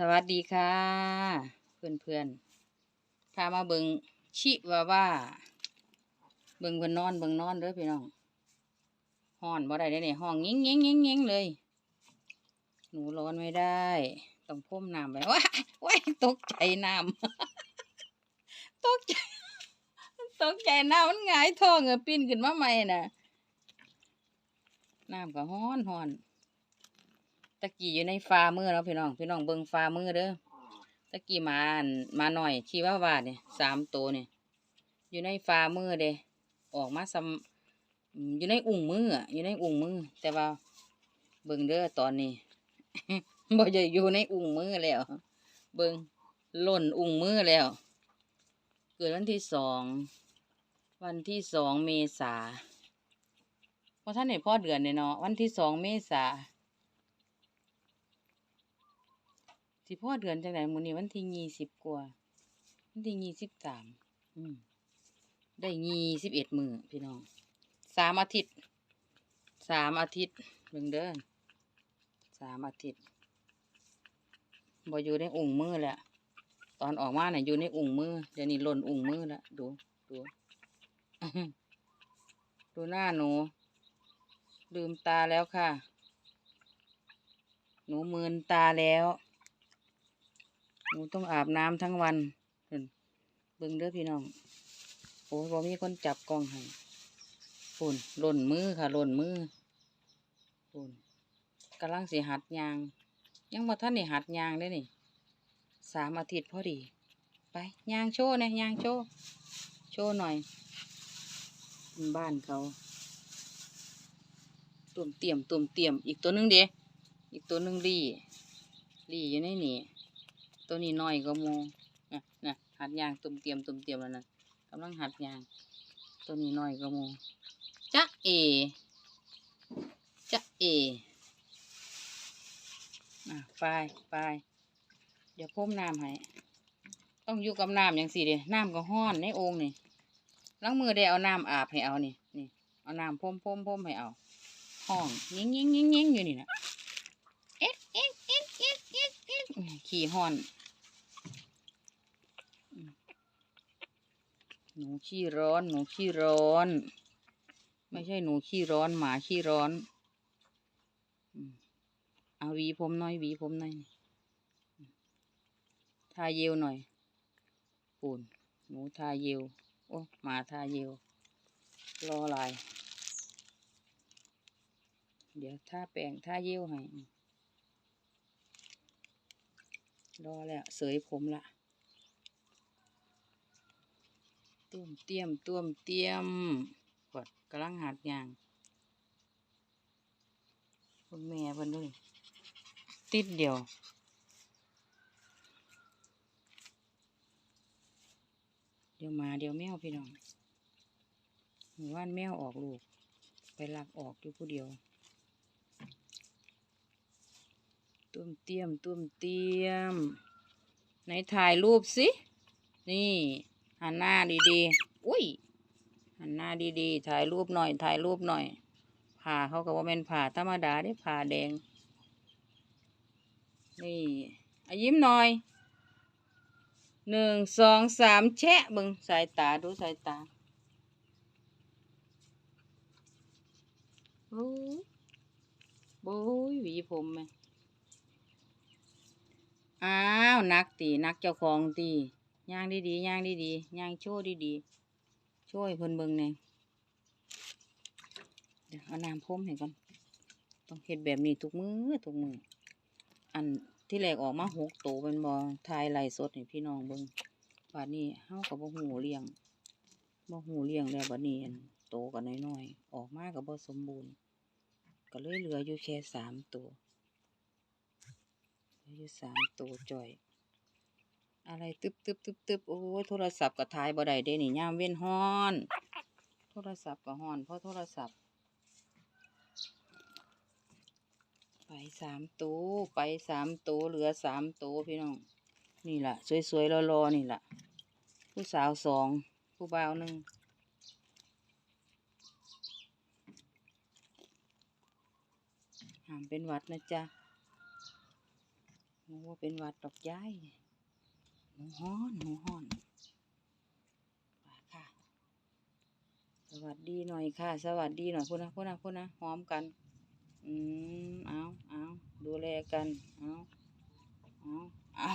สวัสดีค่ะ เพื่อนเพื่อนๆพามาเบิงชิว่าว่า เบิงเพิ่นนอนเบิงนอนเด้อพี่น้องห้อนบ่ได้ได้เนี่ยห้องเงี้งเงี้งเงี้งเงี้งเลย หนูร้อนไม่ได้ ต้องพ่มน้ำไปว้าว้ายตกใจน้ำตกใจตกใจน้ำมันงายท้องเออปิ้นขึ้นมาใหม่น่ะน้ำก็ฮ้อนฮ้อน ตะกี้อยู่ในฟ้ามือแล้วพี่น้องพี่น้องเบิ่งฟ้ามือเด้อตะกี้มามาหน่อยชีว่าวาดเนี่ยสามตัวเนี่ยอยู่ในฟ้ามือเด้ออกมาซ้ำอยู่ในอุ่งมืออยู่ในอุ่งมือ แต่ว่าเบิ่งเด้อตอนนี้บ่จะอยู่ในอุ่งมือแล้ว เบิ่งหล่นอุ่งมือแล้ว เกิดวันที่สองวันที่สองเมษาเพราะท่านเห็นพ่อเดือนเนี่ยเนาะวันที่สองเมษา สิพ่อเดือนจังไดมื้อนี้วันที่ยี่สิบกว่า วันที่ยี่สิบสามอืมได้ยี่สิบเอ็ดมือพี่น้องสามอาทิตย์สามอาทิตย์เบิ่งเด้อสามอาทิตย์บ่อยู่ในอุ่งมือแหล้วตอนออกมาเนี่ยอยู่ในอุ่งมือเดี๋ยวนี้หล่นอุ่งมือแล้วดูดูดูหน้าหนูลืมตาแล้วค่ะ หนูมืนตาแล้ว หนูต้องอาบน้ำทั้งวันเพิ่นเบิ่งเด้อพี่น้อง โอ้ยบ่มีคนจับกล้องให้ปุ่นหล่นมือค่ะหล่นมือปุ่นกำลังสิหัดยาง ยังบ่ทันได้หัดยางเด้นี่สามอาทิตย์พอดี ไปยางโชว์นะยางโชว์โชว์หน่อยบ้านเขาตุ่มเตี่ยมตุ่มเตี่ยมอีกตัวหนึงเด้อีกตัวหนึงลี่ลี่อยู่ในนี่ ตัวนี้น้อยก็โมนะนะหัดยางตุ่มเตรียมตุ่มเตรียมแล้วนะกำลังหัดยาง ตัวนี้น้อยก็โมจ๊ะเอจ๊ะเออะไปไปเดี๋ยวพ่มน้ำให้ต้องอยู่กับน้ำอย่างสี่เดียน้ำก็ห้อนในโอ่งนี่ล้างมือได้เอาน้ำอาบให้เอานี่นี่เอาน้ำพ่มพ่มพ่มให้เอาห้องยิงยิงยิงยิงอยู่นี่นะเอ๊ะเอ๊ะเอ๊ะเอ๊ะเอ๊ะเอ๊ะขี่ห้อน หนูขี้ร้อน หนูขี้ร้อน ไม่ใช่หนูขี้ร้อน หมาขี้ร้อนอืมเอาวีผมหน่อยวีผมหน่อยทาเยลหน่อยปูนหนูทาเยลโอ้หมาทาเยลรอลาย เดี๋ยวทาแป้งทาเยลให้รอแล้วเสยผมละ ต้มเตรียมต้วมเตรียมกดกำลังหัดยางคุณแม่เพิ่นด้วยติดเดียวเดี๋ยวมาเดี๋ยวแมวพี่น้องหมู่บ้านแมวออกลูก ไปลักออกอยู่ผู้เดียวต้วมเตรียมต้วมเตรียม ไหนถ่ายรูปสิ นี่ หันหน้าดีๆ อุ้ย หันหน้าดีๆ ถ่ายรูปหน่อย ถ่ายรูปหน่อย ผ่าเขาก็ว่าเป็นผ่าธรรมดาได้ผ่าแดง นี่อายิ้มหน่อย หนึ่งสองสามแชะบึงสายตาดูสายตาโอ้ยโอ้ยหวีผมไหมอ้าว นักตีนักเจ้าของตี ย่างดีๆย่างดีๆย่างโชว์ดีๆช่วยเพิ่นเบิ่งแน่เดี๋ยวเอาน้ำพรมให้ก่อนต้องเฮ็ดแบบนี้ทุกมือทุกมืออันที่แรกออกมาหกโตวเป็นบอทายไล่สดให้พี่น้องเบิ่งบัดนี้เฮาก็บ่ฮู้เลี้ยงบ่ฮู้เลี้ยงแล้วบัดนี้อันโตก็น้อยๆออกมาก็บ่สมบูรณ์ ก็เลยเหลืออยู่แค่สามตัวเหลืออยู่สามตัวจ่อย อะไรตึบตึบตึบตึบโอ้โทรศัพท์ก็ถ่ายบ่ได้เด้นี่ยามเว้นฮ้อน โทรศัพท์ก็ฮ้อนเพราะโทรศัพท์ ไปสามตัวไปสามตัวเหลือสามตัวพี่น้อง นี่แหละสวยๆรอๆนี่แหละผู้สาวสองผู้บ่าวหนึ่งหามเป็นวัดนะจ๊ะหนูว่าเป็นวัดดอกย้าย หมูฮ้อนหมูฮ้อนไปค่ะ สวัสดีหน่อยค่ะ สวัสดีหน่อยพูดนะพูดนะพูดนะหอมกัน อืมเอาเอาดูแลกัน เอาเอาเอา